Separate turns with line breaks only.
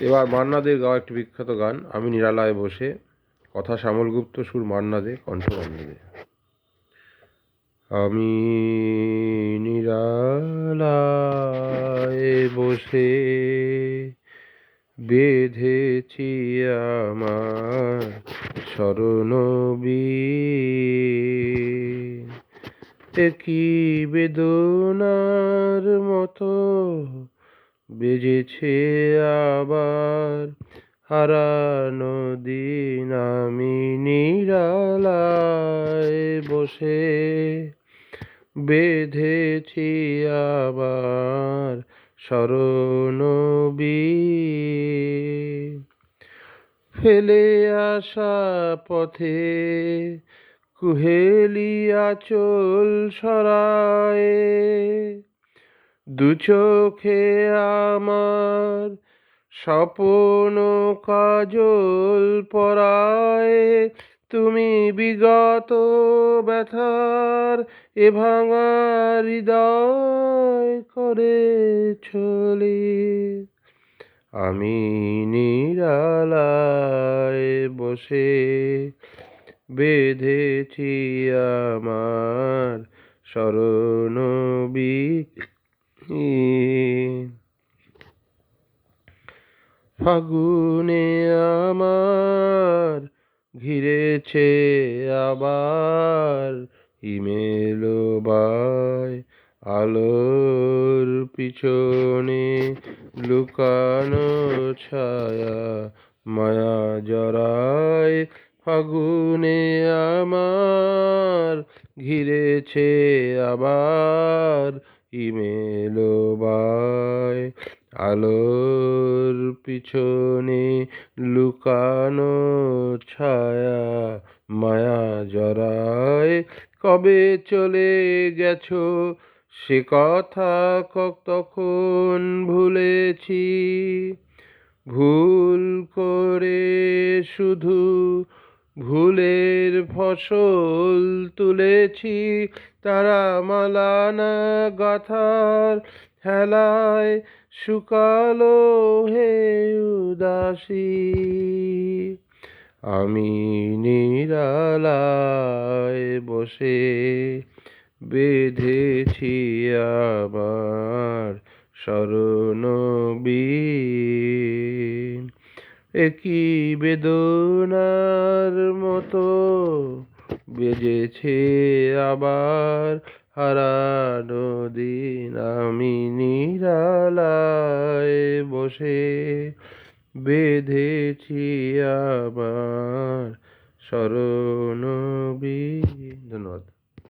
এবার মান্না মান্নাদের গাওয়া একটি বিখ্যাত গান, আমি নিরালায় বসে, কথা শ্যামল গুপ্ত, সুর মান্না দে কণ্ঠ মান্না দে আমি নিরালায় বসে বেঁধেছি আমার স্মরণবী একই বেদনার মতো বেজেছে আবার হারানো দিন আমি নিরালায় বসে। বেঁধেছি আবার স্মরণবী ফেলে আসা পথে কুহেলিয়া চোল সরায় দু চোখে আমার স্বপন কাজল পরায়, তুমি বিগত ব্যথার এ ভাঙা হৃদয় করে চলে। আমি নিরালায় বসে বেঁধেছি আমার স্মরণবী ফাগুনে আমার ঘিরেছে আবার ইমেলো বাই আলোর পিছনে লুকানো ছায়া মায়া জরায় ফাগুনে আমার ঘিরেছে আবার ইমেলো বাই আলোর পিছনে লুকানো ছায়া মায়া জড়ায়, কবে চলে গেছো? সে কথা তখন ভুলেছি। ভুল করে শুধু ভুলের ফসল তুলেছি, তারা মালানা গাথার হেলায় শুকালো হে উদাসী। আমি নিরালায় বসে বেঁধেছি আবার স্মরণবী একই বেদনার মতো বেজেছে আবার হারানো দিন আমি নিরালায় বসে বেঁধেছি আবার শরণ ধন্যবাদ।